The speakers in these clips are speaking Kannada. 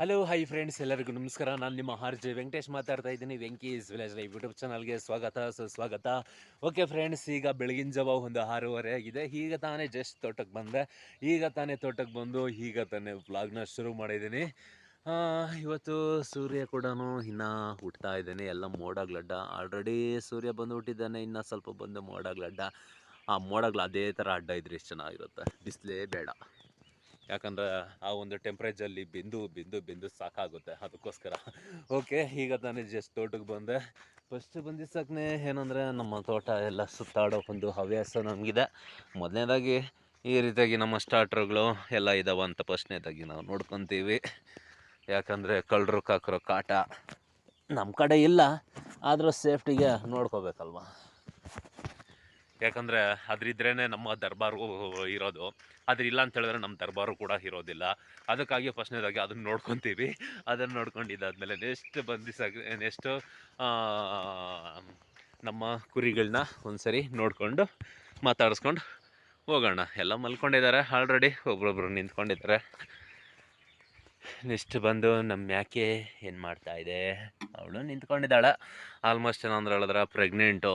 ಹಲೋ ಹೈ ಫ್ರೆಂಡ್ಸ್ ಎಲ್ಲರಿಗೂ ನಮಸ್ಕಾರ. ನಾನು ನಿಮ್ಮ ಆರ್ ಜೆ ವೆಂಕಟೇಶ್ ಮಾತಾಡ್ತಾ ಇದ್ದೀನಿ. ವೆಂಕೀಸ್ ವಿಲೇಜ್ ಲೈವ್ ಯೂಟ್ಯೂಬ್ ಚಾನಲ್ಗೆ ಸ್ವಾಗತ, ಸುಸ್ವಾಗತ. ಓಕೆ ಫ್ರೆಂಡ್ಸ್ ಈಗ ಬೆಳಗಿನ ಜಾವ ಒಂದು ಆರೂವರೆ ಆಗಿದೆ. ಈಗ ತಾನೇ ಜಸ್ಟ್ ತೋಟಕ್ಕೆ ಬಂದೆ. ಈಗ ತಾನೇ ತೋಟಕ್ಕೆ ಬಂದು ಈಗ ತಾನೇ ವ್ಲಾಗ್ನ ಶುರು ಮಾಡಿದ್ದೀನಿ. ಇವತ್ತು ಸೂರ್ಯ ಕೂಡ ಇನ್ನು ಹುಟ್ತಾ ಇದ್ದಾನೆ. ಎಲ್ಲ ಮೋಡಗ್ಲಡ್ಡ ಆಲ್ರೆಡಿ ಸೂರ್ಯ ಬಂದು ಹುಟ್ಟಿದ್ದಾನೆ ಇನ್ನು ಸ್ವಲ್ಪ ಬಂದು ಮೋಡಗ್ಲಡ್ಡ ಆ ಮೋಡಗಳು ಅದೇ ಥರ ಅಡ್ಡ ಇದ್ರೆ ಎಷ್ಟು ಚೆನ್ನಾಗಿರುತ್ತೆ. ಬಿಸಿಲೇ ಬೇಡ. ಯಾಕಂದ್ರೆ ಆ ಒಂದು ಟೆಂಪ್ರೇಚರಲ್ಲಿ ಬಿಂದು ಬಿಂದು ಬಿಂದು ಸಾಕಾಗುತ್ತೆ. ಅದಕ್ಕೋಸ್ಕರ. ಓಕೆ ಈಗ ತಾನೇ ಜಸ್ಟ್ ತೋಟಕ್ಕೆ ಬಂದೆ. ಫಸ್ಟ್ ಬಂದಿಸಕ್ಕೆ ಏನಂದರೆ ನಮ್ಮ ತೋಟ ಎಲ್ಲ ಸುತ್ತಾಡೋ ಒಂದು ಹವ್ಯಾಸ ನಮಗಿದೆ. ಮೊದಲನೇದಾಗಿ ಈ ರೀತಿಯಾಗಿ ನಮ್ಮ ಸ್ಟಾರ್ಟರ್ಗಳು ಎಲ್ಲ ಇದಾವೆ ಅಂತ ಫಸ್ಟ್ನೇದಾಗಿ ನಾವು ನೋಡ್ಕೊತೀವಿ. ಯಾಕಂದರೆ ಕಳ್ಳರು, ಕಾಕರೋ, ಕಾಟ ನಮ್ಮ ಕಡೆ ಇಲ್ಲ. ಆದರೂ ಸೇಫ್ಟಿಗೆ ನೋಡ್ಕೋಬೇಕಲ್ವ? ಯಾಕಂದರೆ ಅದ್ರಿದ್ರೇ ನಮ್ಮ ದರ್ಬಾರು ಇರೋದು. ಅದ್ರ ಇಲ್ಲ ಅಂತ ಹೇಳಿದ್ರೆ ನಮ್ಮ ದರ್ಬಾರು ಕೂಡ ಇರೋದಿಲ್ಲ. ಅದಕ್ಕಾಗಿ ಫಸ್ಟ್ನೇದಾಗಿ ಅದನ್ನ ನೋಡ್ಕೊತೀವಿ. ಅದನ್ನು ನೋಡ್ಕೊಂಡಿದ್ದಾದ್ಮೇಲೆ ನೆಕ್ಸ್ಟ್ ಬಂದಿಸಾಗ ನೆಕ್ಸ್ಟು ನಮ್ಮ ಕುರಿಗಳನ್ನ ಒಂದ್ಸರಿ ನೋಡಿಕೊಂಡು ಮಾತಾಡಿಸ್ಕೊಂಡು ಹೋಗೋಣ. ಎಲ್ಲ ಮಲ್ಕೊಂಡಿದ್ದಾರೆ ಆಲ್ರೆಡಿ ಒಬ್ರೊಬ್ರು ನಿಂತ್ಕೊಂಡಿದ್ದಾರೆ. ನೆಕ್ಸ್ಟ್ ಬಂದು ನಮ್ಮ ಯಾಕೆ ಏನು ಇದೆ? ಅವಳು ನಿಂತ್ಕೊಂಡಿದ್ದಾಳೆ. ಆಲ್ಮೋಸ್ಟ್ ಏನಂದ್ರೆ ಹೇಳಿದ್ರೆ ಪ್ರೆಗ್ನೆಂಟು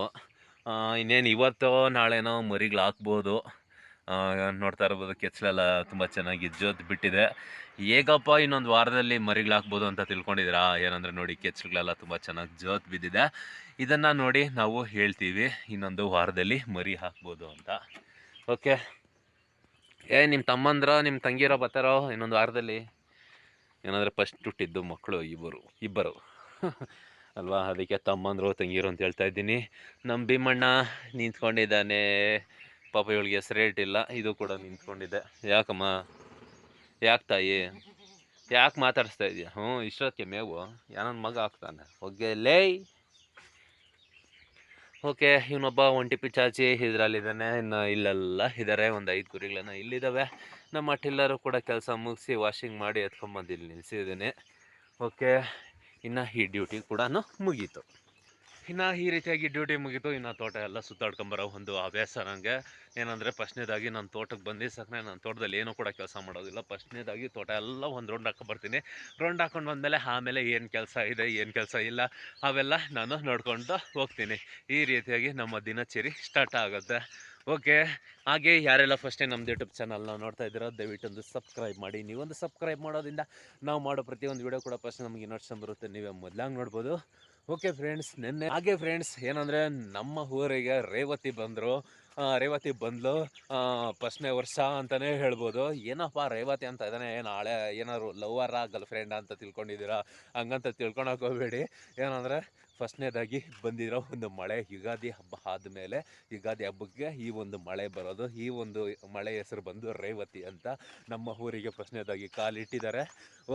ಇನ್ನೇನು ಇವತ್ತು ನಾಳೆನೋ ಮರಿಗಳು ಹಾಕ್ಬೋದು. ನೋಡ್ತಾ ಇರ್ಬೋದು ಕೆಚ್ಚಲೆಲ್ಲ ತುಂಬ ಚೆನ್ನಾಗಿ ಜೋತ್ ಬಿಟ್ಟಿದೆ. ಹೇಗಪ್ಪ ಇನ್ನೊಂದು ವಾರದಲ್ಲಿ ಮರಿಗಳು ಹಾಕ್ಬೋದು ಅಂತ ತಿಳ್ಕೊಂಡಿದ್ದೀರಾ? ಏನಂದ್ರೆ ನೋಡಿ ಕೆಚ್ಚಲುಗಳೆಲ್ಲ ತುಂಬ ಚೆನ್ನಾಗಿ ಜೋತ್ ಬಿದ್ದಿದೆ. ಇದನ್ನು ನೋಡಿ ನಾವು ಹೇಳ್ತೀವಿ, ಇನ್ನೊಂದು ವಾರದಲ್ಲಿ ಮರಿ ಹಾಕ್ಬೋದು ಅಂತ. ಓಕೆ. ಏ ನಿಮ್ಮ ತಮ್ಮಂದ್ರ ನಿಮ್ಮ ತಂಗಿರೋ ಬರ್ತಾರೋ ಇನ್ನೊಂದು ವಾರದಲ್ಲಿ? ಏನಂದರೆ ಫಸ್ಟ್ ಹುಟ್ಟಿದ್ದು ಮಕ್ಕಳು ಇಬ್ಬರು ಇಬ್ಬರು. ಅಲ್ವಾ? ಅದಕ್ಕೆ ತಮ್ಮಂದರು ತಂಗಿರು ಅಂತ ಹೇಳ್ತಾ ಇದ್ದೀನಿ. ನಮ್ಮ ಭೀಮಣ್ಣ ನಿಂತ್ಕೊಂಡಿದ್ದಾನೆ. ಪಾಪ ಇವಳಿಗೆ ಹೆಸರೇಟಿಲ್ಲ ಇದು ಕೂಡ ನಿಂತ್ಕೊಂಡಿದ್ದೆ ಯಾಕಮ್ಮ? ಯಾಕೆ ತಾಯಿ? ಯಾಕೆ ಮಾತಾಡಿಸ್ತಾ ಇದೆಯಾ? ಹ್ಞೂ ಇಷ್ಟೊತ್ತಿಗೆ ಮೇವು. ಯಾನೊಂದು ಮಗ ಆಗ್ತಾನೆ ಹೋಗೆ ಲೇಯ್ ಓಕೆ, ಇವನೊಬ್ಬ ಒಂಟಿ ಪಿಚಾಚಿ ಇದರಲ್ಲಿದ್ದಾನೆ. ಇನ್ನು ಇಲ್ಲೆಲ್ಲ ಇದ್ದಾರೆ ಒಂದು ಐದು ಕುರಿಗಳನ್ನ ಇಲ್ಲಿದ್ದಾವೆ. ನಮ್ಮ ಟಿಲ್ಲರು ಕೂಡ ಕೆಲಸ ಮುಗಿಸಿ ವಾಷಿಂಗ್ ಮಾಡಿ ಎತ್ಕೊಂಬಂದು ಇಲ್ಲಿ ನಿಲ್ಲಿಸಿದ್ದೀನಿ ಓಕೆ ಇನ್ನು ಈ ಡ್ಯೂಟಿ ಕೂಡ ಮುಗೀತು. ಇನ್ನು ಈ ರೀತಿಯಾಗಿ ಡ್ಯೂಟಿ ಮುಗೀತು, ಇನ್ನು ತೋಟ ಎಲ್ಲ ಸುತ್ತಾಡ್ಕೊಂಬರೋ ಒಂದು ಹವ್ಯಾಸ ನನಗೆ ಏನಂದರೆ ಫಸ್ಟ್ನೇದಾಗಿ ನಾನು ತೋಟಕ್ಕೆ ಬಂದು ಸಕ್ಕನೆ ನಾನು ತೋಟದಲ್ಲಿ ಏನೂ ಕೂಡ ಕೆಲಸ ಮಾಡೋದಿಲ್ಲ. ಫಸ್ಟ್ನೇದಾಗಿ ತೋಟ ಎಲ್ಲ ಒಂದು ರೌಂಡ್ ಹಾಕೊಂಬರ್ತೀನಿ ರೌಂಡ್ ಹಾಕೊಂಡು ಬಂದಮೇಲೆ ಆಮೇಲೆ ಏನು ಕೆಲಸ ಇದೆ, ಏನು ಕೆಲಸ ಇಲ್ಲ, ಅವೆಲ್ಲ ನಾನು ನೋಡ್ಕೊಂಡು ಹೋಗ್ತೀನಿ. ಈ ರೀತಿಯಾಗಿ ನಮ್ಮ ದಿನಚರಿ ಸ್ಟಾರ್ಟ್ ಆಗುತ್ತೆ. ಓಕೆ. ಹಾಗೆ ಯಾರೆಲ್ಲ ಫಸ್ಟೇ ನಮ್ಮ ಯೂಟ್ಯೂಬ್ ಚಾನಲ್ನ ನೋಡ್ತಾ ಇದ್ದೀರೋ, ದಯವಿಟ್ಟು ಒಂದು ಸಬ್ಸ್ಕ್ರೈಬ್ ಮಾಡಿ. ನೀವೊಂದು ಸಬ್ಸ್ಕ್ರೈಬ್ ಮಾಡೋದ್ರಿಂದ ನಾವು ಮಾಡೋ ಪ್ರತಿಯೊಂದು ವಿಡಿಯೋ ಕೂಡ ಫಸ್ಟ್ ನಮಗೆ ನೋಟ್ಸ್ ಬರುತ್ತೆ. ನೀವೇ ಮೊದಲಾಗಿ ನೋಡ್ಬೋದು. ಓಕೆ ಫ್ರೆಂಡ್ಸ್ ನಿನ್ನೆ ಹಾಗೆ ಫ್ರೆಂಡ್ಸ್ ಏನಂದರೆ ನಮ್ಮ ಊರಿಗೆ ರೇವತಿ ಬಂದರು. ರೇವತಿ ಬಂದ್ಲು. ಫಸ್ಟ್ನೇ ವರ್ಷ ಅಂತಲೇ ಹೇಳ್ಬೋದು. ಏನಪ್ಪ ರೇವತಿ ಅಂತ ಇದ್ದಾನೆ ಏನು ಹಳೆ ಏನಾದ್ರು ಲವ್ವರ ಗರ್ಲ್ ಫ್ರೆಂಡ್ ಅಂತ ತಿಳ್ಕೊಂಡಿದ್ದೀರಾ? ಹಂಗಂತ ತಿಳ್ಕೊಳಕ್ಕೆ ಹೋಗಬೇಡಿ. ಏನಂದರೆ ಫಸ್ಟ್ನೇದಾಗಿ ಬಂದಿರೋ ಒಂದು ಮಳೆ, ಯುಗಾದಿ ಹಬ್ಬ ಆದಮೇಲೆ ಯುಗಾದಿ ಹಬ್ಬಕ್ಕೆ ಈ ಒಂದು ಮಳೆ ಬರೋದು. ಈ ಒಂದು ಮಳೆ ಹೆಸರು ಬಂದು ರೇವತಿ ಅಂತ ನಮ್ಮ ಊರಿಗೆ ಫಸ್ಟ್ನೇದಾಗಿ ಕಾಲಿಟ್ಟಿದ್ದಾರೆ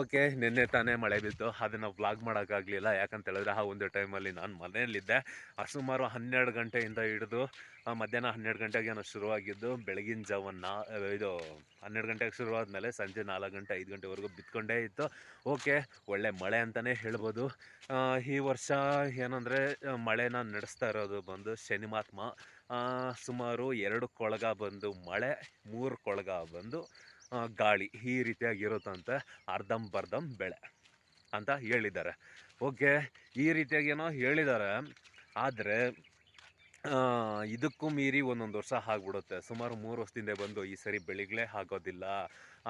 ಓಕೆ, ನಿನ್ನೆ ತಾನೇ ಮಳೆ ಬಿತ್ತು ಅದನ್ನು ವ್ಲಾಗ್ ಮಾಡೋಕ್ಕಾಗಲಿಲ್ಲ ಯಾಕಂತ ಹೇಳಿದ್ರೆ ಆ ಒಂದು ಟೈಮಲ್ಲಿ ನಾನು ಮನೆಯಲ್ಲಿದ್ದೆ. ಸುಮಾರು ಹನ್ನೆರಡು ಗಂಟೆಯಿಂದ ಹಿಡಿದು ಮಧ್ಯಾಹ್ನ ಹನ್ನೆರಡು ಗಂಟೆಗೆ ಏನೋ ಶುರುವಾಗಿದ್ದು, ಬೆಳಗಿನ ಜಾವನ್ನ ಇದು ಹನ್ನೆರಡು ಗಂಟೆಗೆ ಶುರುವಾದ್ಮೇಲೆ ಸಂಜೆ ನಾಲ್ಕು ಗಂಟೆ, ಐದು ಗಂಟೆವರೆಗೂ ಬಿತ್ಕೊಂಡೇ ಇತ್ತು. ಓಕೆ, ಒಳ್ಳೆ ಮಳೆ ಅಂತಲೇ ಹೇಳ್ಬೋದು. ಈ ವರ್ಷ ಏನಂದರೆ ಮಳೆನ ನಡೆಸ್ತಾ ಇರೋದು ಬಂದು ಶನಿಮಾತ್ಮ ಸುಮಾರು ಎರಡು ಕೊಳಗ ಬಂದು ಮಳೆ, ಮೂರು ಕೊಳಗ ಬಂದು ಗಾಳಿ ಈ ರೀತಿಯಾಗಿರುತ್ತಂತೆ ಅರ್ಧಂಬರ್ಧಂ ಬೆಳೆ ಅಂತ ಹೇಳಿದ್ದಾರೆ. ಓಕೆ, ಈ ರೀತಿಯಾಗಿ ಏನೋ ಹೇಳಿದ್ದಾರೆ. ಆದರೆ ಇದಕ್ಕೂ ಮೀರಿ ಒಂದೊಂದು ವರ್ಷ ಆಗ್ಬಿಡುತ್ತೆ. ಸುಮಾರು ಮೂರು ವರ್ಷದಿಂದ ಬಂದು ಈ ಸರಿ ಬೆಳೆಗಳೇ ಆಗೋದಿಲ್ಲ.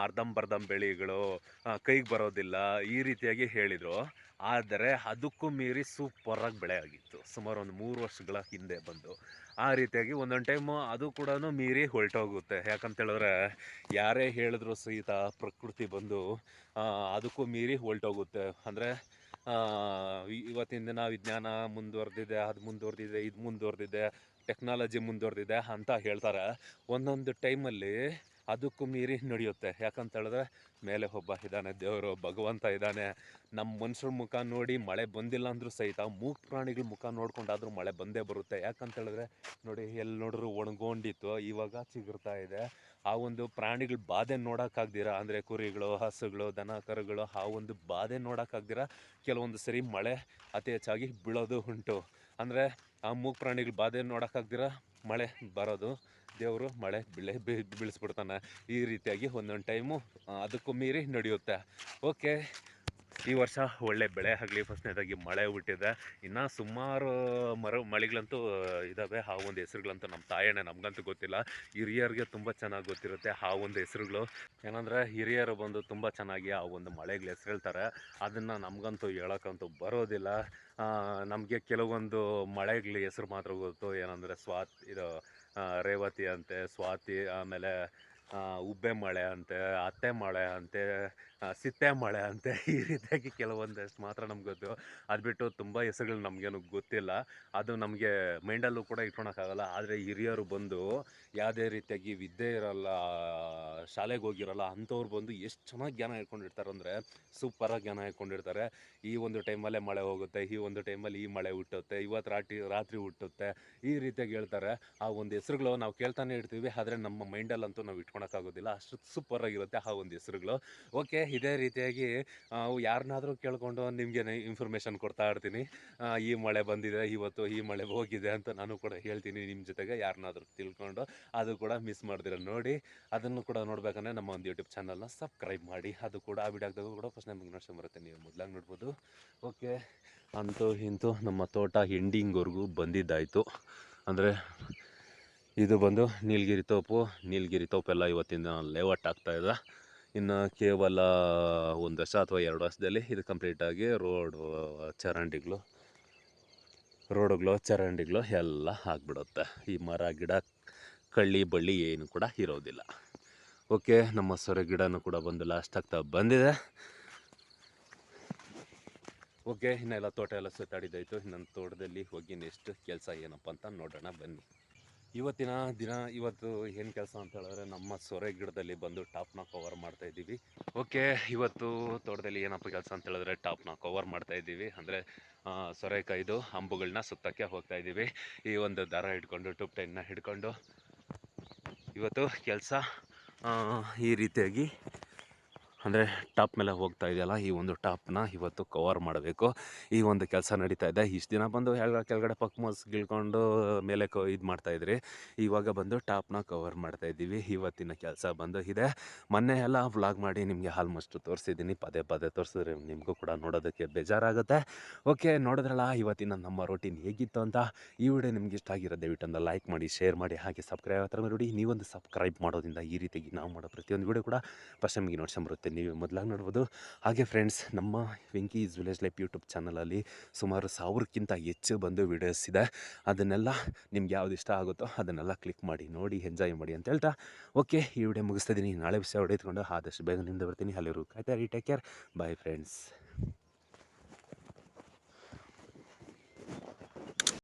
ಅರ್ಧಂಬರ್ಧಂ ಬೆಳೆಗಳು ಕೈಗೆ ಬರೋದಿಲ್ಲ, ಈ ರೀತಿಯಾಗಿ ಹೇಳಿದರು. ಆದರೆ ಅದಕ್ಕೂ ಮೀರಿ ಸೂಪರಾಗಿ ಬೆಳೆ ಆಗಿತ್ತು. ಸುಮಾರು ಒಂದು ಮೂರು ವರ್ಷಗಳ ಹಿಂದೆ ಬಂದು. ಆ ರೀತಿಯಾಗಿ ಒಂದೊಂದು ಟೈಮು ಅದು ಕೂಡ ಮೀರಿ ಹೊರಟೋಗುತ್ತೆ. ಯಾಕಂತ ಹೇಳಿದ್ರೆ ಯಾರೇ ಹೇಳಿದ್ರು ಸಹಿತ ಪ್ರಕೃತಿ ಬಂದು ಅದಕ್ಕೂ ಮೀರಿ ಹೊರಟೋಗುತ್ತೆ. ಅಂದರೆ ಇವತ್ತಿನ ದಿನ ವಿಜ್ಞಾನ ಮುಂದುವರೆದಿದೆ ಅದು ಮುಂದುವರೆದಿದೆ ಇದು ಮುಂದುವರೆದಿದೆ ಟೆಕ್ನಾಲಜಿ ಮುಂದುವರೆದಿದೆ ಅಂತ ಹೇಳ್ತಾರೆ. ಒಂದೊಂದು ಟೈಮಲ್ಲಿ ಅದಕ್ಕೂ ಮೀರಿ ನಡೆಯುತ್ತೆ. ಯಾಕಂತ ಹೇಳಿದ್ರೆ ಮೇಲೆ ಒಬ್ಬ ಇದ್ದಾನೆ, ದೇವರು ಭಗವಂತ ಇದ್ದಾನೆ. ನಮ್ಮ ಮನುಷ್ಯರ ಮುಖ ನೋಡಿ ಮಳೆ ಬಂದಿಲ್ಲ ಅಂದರೂ ಸಹಿತ ಮೂಕ್ ಪ್ರಾಣಿಗಳ ಮುಖ ನೋಡ್ಕೊಂಡಾದ್ರೂ ಮಳೆ ಬಂದೇ ಬರುತ್ತೆ. ಯಾಕಂತ ಹೇಳಿದ್ರೆ ನೋಡಿ ಎಲ್ಲಿ ನೋಡಿದ್ರು ಒಣಗೊಂಡಿತ್ತು, ಇವಾಗ ಚಿಗುರ್ತಾ ಇದೆ. ಆ ಒಂದು ಪ್ರಾಣಿಗಳ ಬಾಧೆ ನೋಡೋಕ್ಕಾಗ್ದಿರ? ಅಂದರೆ ಕುರಿಗಳು, ಹಸುಗಳು, ದನ, ಕರುಗಳು, ಆ ಒಂದು ಬಾಧೆ ನೋಡೋಕ್ಕಾಗ್ದಿರ? ಕೆಲವೊಂದು ಸರಿ ಮಳೆ ಅತಿ ಹೆಚ್ಚಾಗಿ ಬೀಳೋದು ಉಂಟು. ಅಂದರೆ ಆ ಮೂಕ್ ಪ್ರಾಣಿಗಳ ಬಾಧೆ ನೋಡೋಕ್ಕಾಗ್ದಿರ? ಮಳೆ ಬರೋದು. ದೇವರು ಮಳೆ ಬೆಳೆ ಬೀಳಿಸ್ಬಿಡ್ತಾನೆ. ಈ ರೀತಿಯಾಗಿ ಒಂದೊಂದು ಟೈಮು ಅದಕ್ಕೂ ಮೀರಿ ನಡೆಯುತ್ತೆ. ಓಕೆ, ಈ ವರ್ಷ ಒಳ್ಳೆ ಬೆಳೆ ಆಗಲಿ, ಫಸ್ಟ್ನೇದಾಗಿ ಮಳೆ ಬಿಟ್ಟಿದೆ ಇನ್ನು ಸುಮಾರು ಮರ, ಮಳೆಗಳಂತೂ ಇದ್ದಾವೆ ಆ ಒಂದು ಹೆಸರುಗಳಂತೂ ನಮ್ಮ ತಾಯಣ್ಣ ನಮಗಂತೂ ಗೊತ್ತಿಲ್ಲ. ಹಿರಿಯರಿಗೆ ತುಂಬ ಚೆನ್ನಾಗಿ ಗೊತ್ತಿರುತ್ತೆ ಆ ಒಂದು ಹೆಸರುಗಳು. ಏನಂದರೆ, ಹಿರಿಯರು ಬಂದು ತುಂಬ ಚೆನ್ನಾಗಿ ಆ ಒಂದು ಮಳೆಗಳ ಹೆಸರು ಹೇಳ್ತಾರೆ ಅದನ್ನು ನಮಗಂತೂ ಹೇಳೋಕ್ಕಂತೂ ಬರೋದಿಲ್ಲ. ನಮಗೆ ಕೆಲವೊಂದು ಮಳೆಗಳ ಹೆಸರು ಮಾತ್ರ ಗೊತ್ತು. ಏನಂದರೆ, ಸ್ವಾತ್, ಇದು ರೇವತಿ ಅಂತೆ ಸ್ವಾತಿ ಆಮೇಲೆ ಉಬ್ಬೆ ಮಳೆ ಅಂತೆ ಅತ್ತೆ ಮಳೆ ಅಂತೆ ಸಿತ್ತೆ ಮಳೆ ಅಂತೆ ಈ ರೀತಿಯಾಗಿ ಕೆಲವೊಂದಷ್ಟು ಮಾತ್ರ ನಮ್ಗೆ ಗೊತ್ತು. ಅದು ಬಿಟ್ಟು ತುಂಬ ಹೆಸರುಗಳು ನಮಗೇನು ಗೊತ್ತಿಲ್ಲ. ಅದು ನಮಗೆ ಮೈಂಡಲ್ಲೂ ಕೂಡ ಇಟ್ಕೊಳಕ್ಕಾಗಲ್ಲ. ಆದರೆ ಹಿರಿಯರು ಬಂದು ಯಾವುದೇ ರೀತಿಯಾಗಿ ವಿದ್ಯೆ ಇರಲ್ಲ, ಶಾಲೆಗೆ ಹೋಗಿರಲ್ಲ, ಅಂಥವ್ರು ಬಂದು ಎಷ್ಟು ಚೆನ್ನಾಗಿ ಜ್ಞಾನ ಇಟ್ಕೊಂಡಿರ್ತಾರೆ ಅಂದರೆ ಸೂಪರಾಗಿ ಜ್ಞಾನ ಇಟ್ಕೊಂಡಿರ್ತಾರೆ. ಈ ಒಂದು ಟೈಮಲ್ಲೇ ಮಳೆ ಹೋಗುತ್ತೆ, ಈ ಒಂದು ಟೈಮಲ್ಲಿ ಈ ಮಳೆ ಹುಟ್ಟುತ್ತೆ ಇವತ್ತು ರಾತ್ರಿ ರಾತ್ರಿ ಹುಟ್ಟುತ್ತೆ, ಈ ರೀತಿಯಾಗಿ ಹೇಳ್ತಾರೆ. ಆ ಒಂದು ಹೆಸರುಗಳು ನಾವು ಕೇಳ್ತಾನೆ ಇರ್ತೀವಿ, ಆದರೆ ನಮ್ಮ ಮೈಂಡಲ್ಲಂತೂ ನಾವು ಇಟ್ಕೊಳಕ್ಕಾಗೋದಿಲ್ಲ. ಅಷ್ಟು ಸೂಪರಾಗಿರುತ್ತೆ ಆ ಒಂದು ಹೆಸರುಗಳು. ಓಕೆ ಇದೇ ರೀತಿಯಾಗಿ ಯಾರನ್ನಾದರೂ ಕೇಳಿಕೊಂಡು ನಿಮಗೆ ಇನ್ಫಾರ್ಮೇಷನ್ ಕೊಡ್ತಾ ಇರ್ತೀನಿ. ಈ ಮಳೆ ಬಂದಿದೆ, ಇವತ್ತು ಈ ಮಳೆ ಹೋಗಿದೆ ಅಂತ ನಾನು ಕೂಡ ಹೇಳ್ತೀನಿ ನಿಮ್ಮ ಜೊತೆಗೆ ಯಾರನ್ನಾದರೂ ತಿಳ್ಕೊಂಡು ಅದು ಕೂಡ ಮಿಸ್ ಮಾಡಿದಿರ ನೋಡಿ. ಅದನ್ನು ಕೂಡ ನೋಡ್ಬೇಕಂದ್ರೆ ನಮ್ಮ ಒಂದು ಯೂಟ್ಯೂಬ್ ಚಾನಲ್ನ ಸಬ್ಸ್ಕ್ರೈಬ್ ಮಾಡಿ. ಅದು ಕೂಡ ಆ ವಿಡಿಯೋದಾಗ ಕೂಡ ಫಸ್ಟ್ ನಮಗೆ ಬರುತ್ತೆ, ನೀವು ಮೊದಲಾಗಿ ನೋಡ್ಬೋದು. ಓಕೆ ಅಂತೂ ಇಂತೂ ನಮ್ಮ ತೋಟ ಎಂಡಿಂಗ್ವರೆಗೂ ಬಂದಿದ್ದಾಯಿತು. ಅಂದರೆ ಇದು ಬಂದು ನೀಲಗಿರಿ ತೋಪು, ನೀಲಗಿರಿ ತೋಪೆಲ್ಲ ಇವತ್ತಿನ ಲೇಔಟ್ ಆಗ್ತಾ ಇದೆ. ಇನ್ನು ಕೇವಲ ಒಂದು ವರ್ಷ ಅಥವಾ ಎರಡು ವರ್ಷದಲ್ಲಿ ಇದು ಕಂಪ್ಲೀಟಾಗಿ ರೋಡು ಚರಂಡಿಗಳು ರೋಡುಗಳು ಚರಂಡಿಗಳು ಎಲ್ಲ ಆಗಿಬಿಡುತ್ತೆ. ಈ ಮರ, ಗಿಡ, ಕಳ್ಳಿ, ಬಳ್ಳಿ ಏನು ಕೂಡ ಇರೋದಿಲ್ಲ. ಓಕೆ ನಮ್ಮ ಸೊರೆ ಗಿಡನೂ ಕೂಡ ಬಂದು ಲಾಸ್ಟ್ ಆಗ್ತಾ ಬಂದಿದೆ. ಓಕೆ ಇನ್ನೆಲ್ಲ ತೋಟ ಎಲ್ಲ ಸುತ್ತಾಡಿದ್ದಾಯಿತು. ನನ್ನ ತೋಟದಲ್ಲಿ ಹೋಗಿ ನೆಕ್ಸ್ಟ್ ಕೆಲಸ ಏನಪ್ಪ ಅಂತ ನೋಡೋಣ ಬನ್ನಿ. ಇವತ್ತಿನ ದಿನ, ಇವತ್ತು ಏನು ಕೆಲಸ ಅಂತ ಹೇಳಿದ್ರೆ ನಮ್ಮ ಸೊರೆ ಗಿಡದಲ್ಲಿ ಬಂದು ಟಾಪ್ನ ಕವರ್ ಮಾಡ್ತಾ ಇದ್ದೀವಿ. ಓಕೆ, ಇವತ್ತು ತೋಟದಲ್ಲಿ ಏನಪ್ಪ ಕೆಲಸ ಅಂತ ಹೇಳಿದ್ರೆ ಟಾಪ್ನ ಕವರ್ ಮಾಡ್ತಾ ಇದ್ದೀವಿ. ಅಂದರೆ ಸೊರೆಕಾಯ್ದು ಅಂಬುಗಳನ್ನ ಸುತ್ತಕ್ಕೆ ಹೋಗ್ತಾ ಇದ್ದೀವಿ. ಈ ಒಂದು ದಾರ ಹಿಡ್ಕೊಂಡು ಟೂಪ್ ಟೈನ್ನ ಹಿಡ್ಕೊಂಡು. ಇವತ್ತು ಕೆಲಸ ಈ ರೀತಿಯಾಗಿ ಅಂದರೆ ಟಾಪ್ ಮೇಲೆ ಹೋಗ್ತಾ ಇದೆಯಲ್ಲ, ಈ ಒಂದು ಟಾಪ್ನ ಇವತ್ತು ಕವರ್ ಮಾಡಬೇಕು. ಈ ಒಂದು ಕೆಲಸ ನಡೀತಾ ಇದೆ. ಇಷ್ಟು ದಿನ ಬಂದು ಕೆಳಗಡೆ ಕೆಳಗಡೆ ಪಕ್ ಗಿಳ್ಕೊಂಡು ಮೇಲೆ ಕ ಇದು ಮಾಡ್ತಾಯಿದ್ರಿ ಇವಾಗ ಬಂದು ಟಾಪ್ನ ಕವರ್ ಮಾಡ್ತಾ ಇದ್ದೀವಿ. ಇವತ್ತಿನ ಕೆಲಸ ಬಂದು ಇದೆ. ಮೊನ್ನೆ ಎಲ್ಲ ವ್ಲಾಗ್ ಮಾಡಿ ನಿಮಗೆ ಆಲ್ಮೋಸ್ಟ್ ತೋರಿಸಿದ್ದೀನಿ. ಪದೇ ಪದೇ ತೋರಿಸಿದ್ರೆ ನಿಮಗೂ ಕೂಡ ನೋಡೋದಕ್ಕೆ ಬೇಜಾರಾಗುತ್ತೆ. ಓಕೆ ನೋಡಿದ್ರಲ್ಲ, ಇವತ್ತಿನ ನಮ್ಮ ರೋಟೀನ್ ಹೇಗಿತ್ತು ಅಂತ? ಈ ವಿಡಿಯೋ ನಿಮ್ಗೆ ಇಷ್ಟ ಆಗಿರೋ ದಯವಿಟ್ಟು ಲೈಕ್ ಮಾಡಿ ಶೇರ್ ಮಾಡಿ, ಹಾಗೆ ಸಬ್ಸ್ಕ್ರೈಬ್ ಹತ್ರ ನೋಡಿ ನೀವೊಂದು ಸಬ್ಸ್ಕ್ರೈಬ್ ಮಾಡೋದ್ರಿಂದ ಈ ರೀತಿಯಾಗಿ ನಾವು ಮಾಡೋ ಪ್ರತಿಯೊಂದು ವಿಡಿಯೋ ಕೂಡ ಫಸ್ಟ್ ನಿಮಗೆ ನೋಡ್ಸ್ಕೊಂಬರುತ್ತೆ ನೀವು ಮೊದಲಾಗಿ ನೋಡ್ಬೋದು. ಹಾಗೆ ಫ್ರೆಂಡ್ಸ್ ನಮ್ಮ Venki is village life YouTube ಚಾನಲಲ್ಲಿ ಸುಮಾರು ಸಾವಿರಕ್ಕಿಂತ ಹೆಚ್ಚು ಬಂದು ವಿಡಿಯೋಸ್ ಇದೆ. ಅದನ್ನೆಲ್ಲ ನಿಮ್ಗೆ ಯಾವ್ದು ಇಷ್ಟ ಆಗುತ್ತೋ ಅದನ್ನೆಲ್ಲ ಕ್ಲಿಕ್ ಮಾಡಿ, ನೋಡಿ ಎಂಜಾಯ್ ಮಾಡಿ ಅಂತ ಹೇಳ್ತಾ. ಓಕೆ ಈ ವಿಡಿಯೋ ಮುಗಿಸ್ತಾ ಇದ್ದೀನಿ. ನಾಳೆ ವಿಷಯ ಹೊಡೆದುಕೊಂಡು ಆದಷ್ಟು ಬೇಗ ನಿಂದ ಬರ್ತೀನಿ. ಅಲ್ಲಿರು ಕಾಯ್ತಾ ಟೇಕ್ ಕೇರ್ ಬಾಯ್ ಫ್ರೆಂಡ್ಸ್